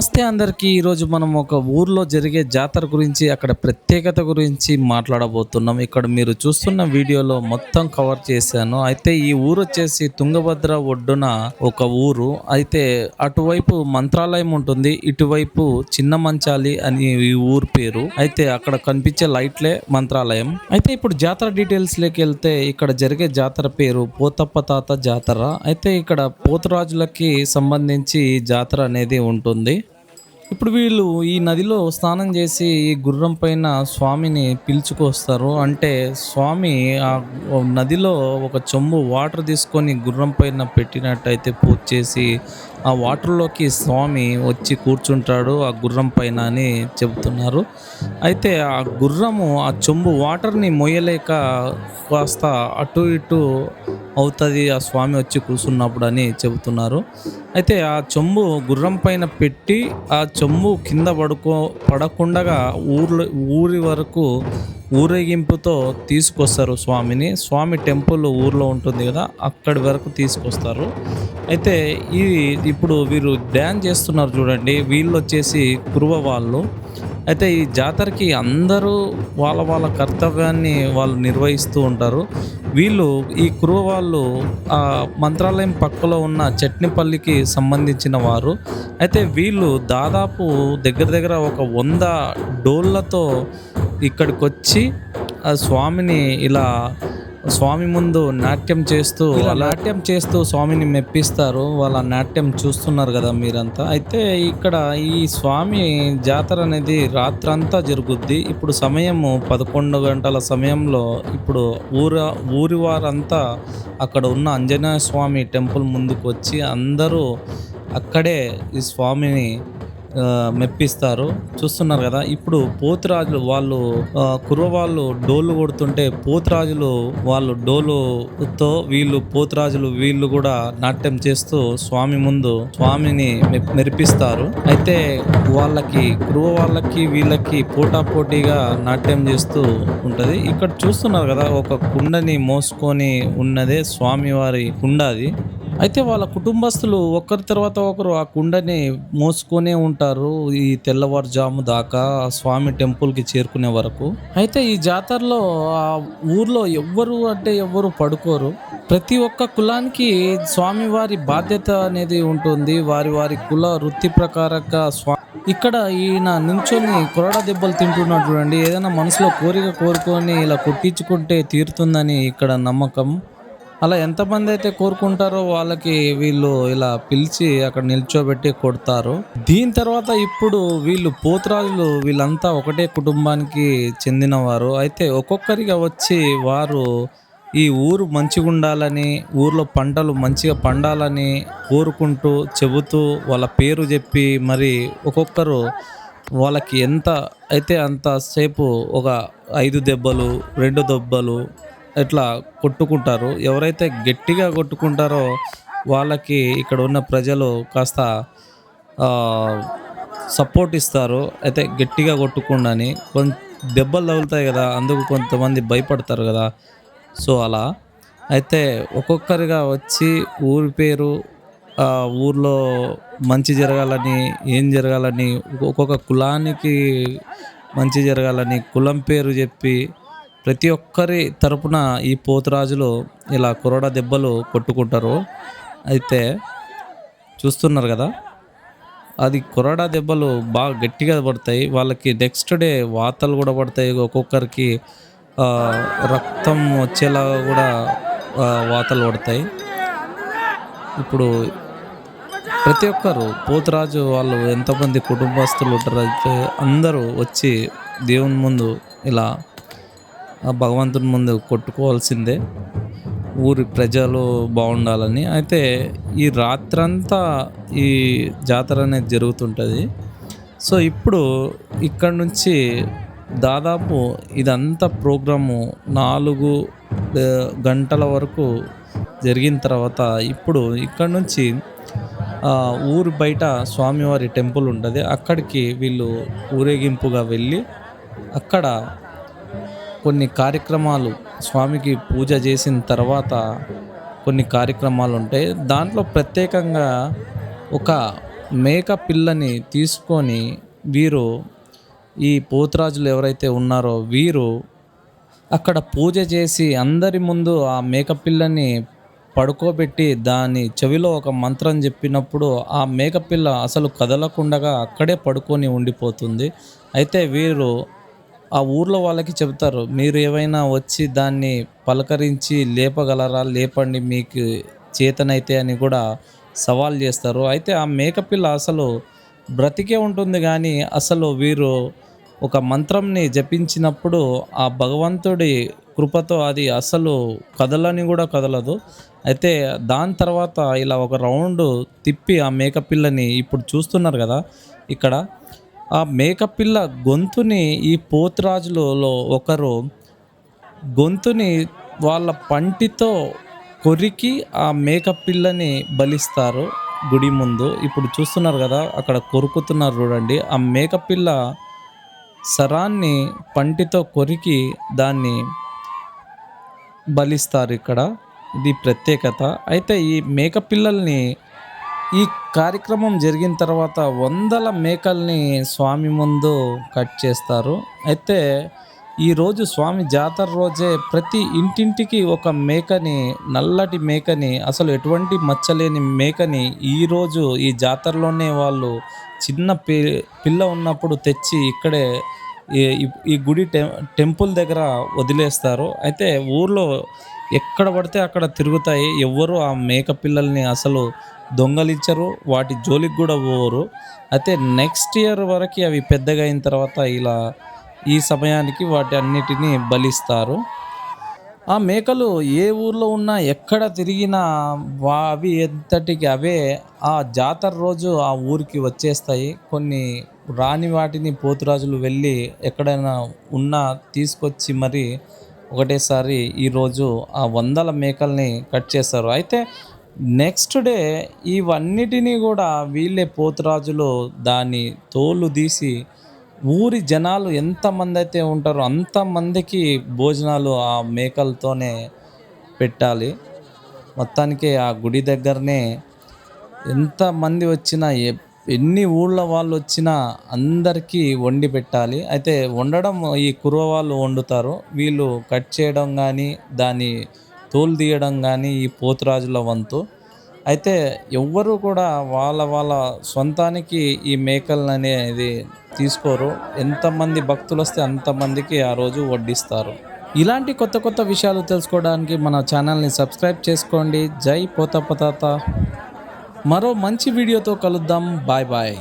నమస్తే అందరికీ. ఈరోజు మనం ఒక ఊర్లో జరిగే జాతర గురించి అక్కడ ప్రత్యేకత గురించి మాట్లాడబోతున్నాం. ఇక్కడ మీరు చూస్తున్న వీడియోలో మొత్తం కవర్ చేశాను. అయితే ఈ ఊరు వచ్చేసి తుంగభద్ర ఒడ్డున ఒక ఊరు. అయితే అటువైపు మంత్రాలయం ఉంటుంది ఇటువైపు చిన్న మంచాలి అని ఈ ఊరు పేరు. అయితే అక్కడ కనిపించే లైట్లే మంత్రాలయం. అయితే ఇప్పుడు జాతర డీటెయిల్స్లోకి వెళ్తే ఇక్కడ జరిగే జాతర పేరు పోతప్ప తాత జాతర. అయితే ఇక్కడ పోతురాజులకి సంబంధించి జాతర అనేది ఉంటుంది. ఇప్పుడు వీళ్ళు ఈ నదిలో స్నానం చేసి ఈ గుర్రం పైన స్వామిని పిలుచుకొస్తారు. అంటే స్వామి ఆ నదిలో ఒక చెంబు వాటర్ తీసుకొని గుర్రం పైన పెట్టినట్టయితే పూజ చేసి ఆ వాటర్లోకి స్వామి వచ్చి కూర్చుంటాడు ఆ గుర్రం పైన అని చెబుతున్నారు. అయితే ఆ గుర్రము ఆ చెంబు వాటర్ని మొయ్యలేక కాస్త అటు ఇటు అవుతుంది ఆ స్వామి వచ్చి కూర్చున్నప్పుడు అని చెబుతున్నారు. అయితే ఆ చెంబు గుర్రం పైన పెట్టి ఆ చెంబు కింద పడుకో పడకుండా ఊర్లో ఊరి వరకు ఊరేగింపుతో తీసుకొస్తారు స్వామిని. స్వామి టెంపుల్ ఊర్లో ఉంటుంది కదా అక్కడి వరకు తీసుకొస్తారు. అయితే ఈ ఇప్పుడు వీరు డ్యాన్స్ చేస్తున్నారు చూడండి వీళ్ళు వచ్చేసి కురువ వాళ్ళు. అయితే ఈ జాతరకి అందరూ వాళ్ళ వాళ్ళ కర్తవ్యాన్ని వాళ్ళు నిర్వహిస్తూ ఉంటారు. వీళ్ళు ఈ క్రూ వాళ్ళు ఆ మంత్రాలయం పక్కలో ఉన్న చట్నిపల్లికి సంబంధించిన వారు. అయితే వీళ్ళు దాదాపు దగ్గర దగ్గర ఒక వంద డోళ్ళతో ఇక్కడికి వచ్చి ఆ స్వామిని ఇలా స్వామి ముందు నాట్యం చేస్తూ నాట్యం చేస్తూ స్వామిని మెప్పిస్తారు. వాళ్ళ నాట్యం చూస్తున్నారు కదా మీరంతా. అయితే ఇక్కడ ఈ స్వామి జాతర అనేది రాత్రంతా జరుగుద్ది. ఇప్పుడు సమయము పదకొండు గంటల సమయంలో ఇప్పుడు ఊర ఊరి వారంతా అక్కడ ఉన్న ఆంజనేయ స్వామి టెంపుల్ ముందుకు వచ్చి అందరూ అక్కడే ఈ స్వామిని మెప్పిస్తారు. చూస్తున్నారు కదా ఇప్పుడు పోతురాజులు వాళ్ళు కుర్ర వాళ్ళు డోలు కొడుతుంటే పోతురాజులు వాళ్ళు డోలుతో వీళ్ళు పోతురాజులు వీళ్ళు కూడా నాట్యం చేస్తూ స్వామి ముందు స్వామిని మె- మెరిపిస్తారు. అయితే వాళ్ళకి కురువ వాళ్ళకి వీళ్ళకి పోటా పోటీగా నాట్యం చేస్తూ ఉంటది. ఇక్కడ చూస్తున్నారు కదా ఒక కుండని మోసుకొని ఉన్నదే స్వామివారి కుండ అది. అయితే వాళ్ళ కుటుంబస్తులు ఒకరి తర్వాత ఒకరు ఆ కుండని మోసుకొనే ఉంటారు ఈ తెల్లవారుజాము దాకా స్వామి టెంపుల్కి చేరుకునే వరకు. అయితే ఈ జాతరలో ఆ ఊర్లో ఎవ్వరు అంటే ఎవ్వరు పడుకోరు. ప్రతి ఒక్క కులానికి స్వామివారి బాధ్యత అనేది ఉంటుంది. వారి వారి కుల వృత్తి ప్రకారంగా స్వా ఇక్కడ ఈయన నించొని కొరడా దెబ్బలు తింటున్నాడు చూడండి. ఏదైనా మనసులో కోరిక కోరుకొని ఇలా కొట్టించుకుంటే తీరుతుందని ఇక్కడ నమ్మకం. అలా ఎంతమంది అయితే కోరుకుంటారో వాళ్ళకి వీళ్ళు ఇలా పిలిచి అక్కడ నిల్చోబెట్టి కొడతారు. దీని తర్వాత ఇప్పుడు వీళ్ళు పోతురాజులు వీళ్ళంతా ఒకటే కుటుంబానికి చెందినవారు. అయితే ఒక్కొక్కరిగా వచ్చి వారు ఈ ఊరు మంచిగా ఉండాలని ఊర్లో పంటలు మంచిగా పండాలని కోరుకుంటూ చెబుతూ వాళ్ళ పేరు చెప్పి మరి ఒక్కొక్కరు వాళ్ళకి ఎంత అయితే అంతసేపు ఒక ఐదు దెబ్బలు రెండు దెబ్బలు ఇట్లా కొట్టుకుంటారు? ఎవరైతే గట్టిగా కొట్టుకుంటారో వాళ్ళకి ఇక్కడ ఉన్న ప్రజలు కాస్త సపోర్ట్ ఇస్తారు. అయితే గట్టిగా కొట్టుకుండని కొంత దెబ్బలు తగులుతాయి కదా అందుకు కొంతమంది భయపడతారు కదా. సో అలా. అయితే ఒక్కొక్కరిగా వచ్చి ఊరి పేరు ఊర్లో మంచి జరగాలని ఏం జరగాలని ఒక్కొక్క కులానికి మంచి జరగాలని కులం పేరు చెప్పి ప్రతి ఒక్కరి తరపున ఈ పోతురాజులు ఇలా కురడ దెబ్బలు కొట్టుకుంటారు. అయితే చూస్తున్నారు కదా అది కొరడా దెబ్బలు బాగా గట్టిగా పడతాయి. వాళ్ళకి నెక్స్ట్ డే వాతలు కూడా పడతాయి. ఒక్కొక్కరికి రక్తం వచ్చేలాగా కూడా వాతలు పడతాయి. ఇప్పుడు ప్రతి ఒక్కరు పోతురాజు వాళ్ళు ఎంతమంది కుటుంబస్తులు ఉంటారు అయితే అందరూ వచ్చి దేవుని ముందు ఇలా ఆ భగవంతుని ముందు కొట్టుకోవాల్సిందే. ఊరి ప్రజలు బాగుండాలని. అయితే ఈ రాత్రంతా ఈ జాతర అనేది జరుగుతుంటుంది. సో ఇప్పుడు ఇక్కడ నుంచి దాదాపు ఇదంతా ప్రోగ్రాము నాలుగు గంటల వరకు జరిగిన తర్వాత ఇప్పుడు ఇక్కడ నుంచి ఊరు బయట స్వామివారి టెంపుల్ ఉంటుంది. అక్కడికి వీళ్ళు ఊరేగింపుగా వెళ్ళి అక్కడ కొన్ని కార్యక్రమాలు స్వామికి పూజ చేసిన తర్వాత కొన్ని కార్యక్రమాలు ఉంటాయి. దాంట్లో ప్రత్యేకంగా ఒక మేక పిల్లని తీసుకొని వీరు ఈ పోతురాజులు ఎవరైతే ఉన్నారో వీరు అక్కడ పూజ చేసి అందరి ముందు ఆ మేకపిల్లని పడుకోబెట్టి దాని చెవిలో ఒక మంత్రం చెప్పినప్పుడు ఆ మేకపిల్ల అసలు కదలకుండగా అక్కడే పడుకొని ఉండిపోతుంది. అయితే వీరు ఆ ఊర్లో వాళ్ళకి చెబుతారు మీరు ఏవైనా వచ్చి దాన్ని పలకరించి లేపగలరా? లేపండి మీకు చేతనైతే అని కూడా సవాల్ చేస్తారు. అయితే ఆ మేకపిల్ల అసలు బ్రతికే ఉంటుంది కానీ అసలు వీరు ఒక మంత్రంని జపించినప్పుడు ఆ భగవంతుడి కృపతో అది అసలు కదలని కూడా కదలదు. అయితే దాని తర్వాత ఇలా ఒక రౌండ్ తిప్పి ఆ మేకపిల్లని ఇప్పుడు చూస్తున్నారు కదా ఇక్కడ ఆ మేకపిల్ల గొంతుని ఈ పోతురాజులలో ఒకరు గొంతుని వాళ్ళ పంటితో కొరికి ఆ మేకపిల్లని బలిస్తారు గుడి ముందు. ఇప్పుడు చూస్తున్నారు కదా అక్కడ కొరుకుతున్నారు చూడండి. ఆ మేకపిల్ల సరాన్ని పంటితో కొరికి దాన్ని బలిస్తారు ఇక్కడ. ఇది ప్రత్యేకత. అయితే ఈ మేకపిల్లల్ని ఈ కార్యక్రమం జరిగిన తర్వాత వందల మేకల్ని స్వామి ముందు కట్ చేస్తారు. అయితే ఈరోజు స్వామి జాతర రోజే ప్రతి ఇంటింటికి ఒక మేకని నల్లటి మేకని అసలు ఎటువంటి మచ్చలేని మేకని ఈరోజు ఈ జాతరలోనే వాళ్ళు చిన్న పి పిల్ల ఉన్నప్పుడు తెచ్చి ఇక్కడే ఈ గుడి టెం టెంపుల్ దగ్గర వదిలేస్తారు. అయితే ఊర్లో ఎక్కడ పడితే అక్కడ తిరుగుతాయి. ఎవ్వరు ఆ మేక పిల్లల్ని అసలు దొంగలించరు. వాటి జోలికి కూడా పోరు. అయితే నెక్స్ట్ ఇయర్ వరకు అవి పెద్దగా అయిన తర్వాత ఇలా ఈ సమయానికి వాటి అన్నిటినీ బలిస్తారు. ఆ మేకలు ఏ ఊర్లో ఉన్నా ఎక్కడ తిరిగినా వా అవి ఎంతటికి అవే ఆ జాతర రోజు ఆ ఊరికి వచ్చేస్తాయి. కొన్ని రాని వాటిని పోతురాజులు వెళ్ళి ఎక్కడైనా ఉన్నా తీసుకొచ్చి మరి ఒకటేసారి ఈరోజు ఆ వందల మేకల్ని కట్ చేస్తారు అయితే నెక్స్ట్ డే ఇవన్నిటినీ కూడా వీళ్ళే పోతురాజులు దాన్ని తోలు తీసి ఊరి జనాలు ఎంతమంది అయితే ఉంటారో అంతమందికి భోజనాలు ఆ మేకలతోనే పెట్టాలి. మొత్తానికి ఆ గుడి దగ్గరనే ఎంతమంది వచ్చినా ఎన్ని ఊళ్ళ వాళ్ళు వచ్చినా అందరికీ వండి పెట్టాలి. అయితే వండడం ఈ కుర్వ వాళ్ళు వండుతారు. వీళ్ళు కట్ చేయడం కానీ దాన్ని తోలు తీయడం కానీ ఈ పోతురాజుల వంతు. అయితే ఎవ్వరూ కూడా వాళ్ళ వాళ్ళ సొంతానికి ఈ మేకలను అనేది తీసుకోరు. ఎంతమంది భక్తులు వస్తే అంతమందికి ఆ రోజు వడ్డిస్తారు. ఇలాంటి కొత్త కొత్త విషయాలు తెలుసుకోవడానికి మన ఛానల్ని సబ్స్క్రైబ్ చేసుకోండి. జై పోత పతాత. మరో మంచి వీడియోతో కలుద్దాం. Bye bye.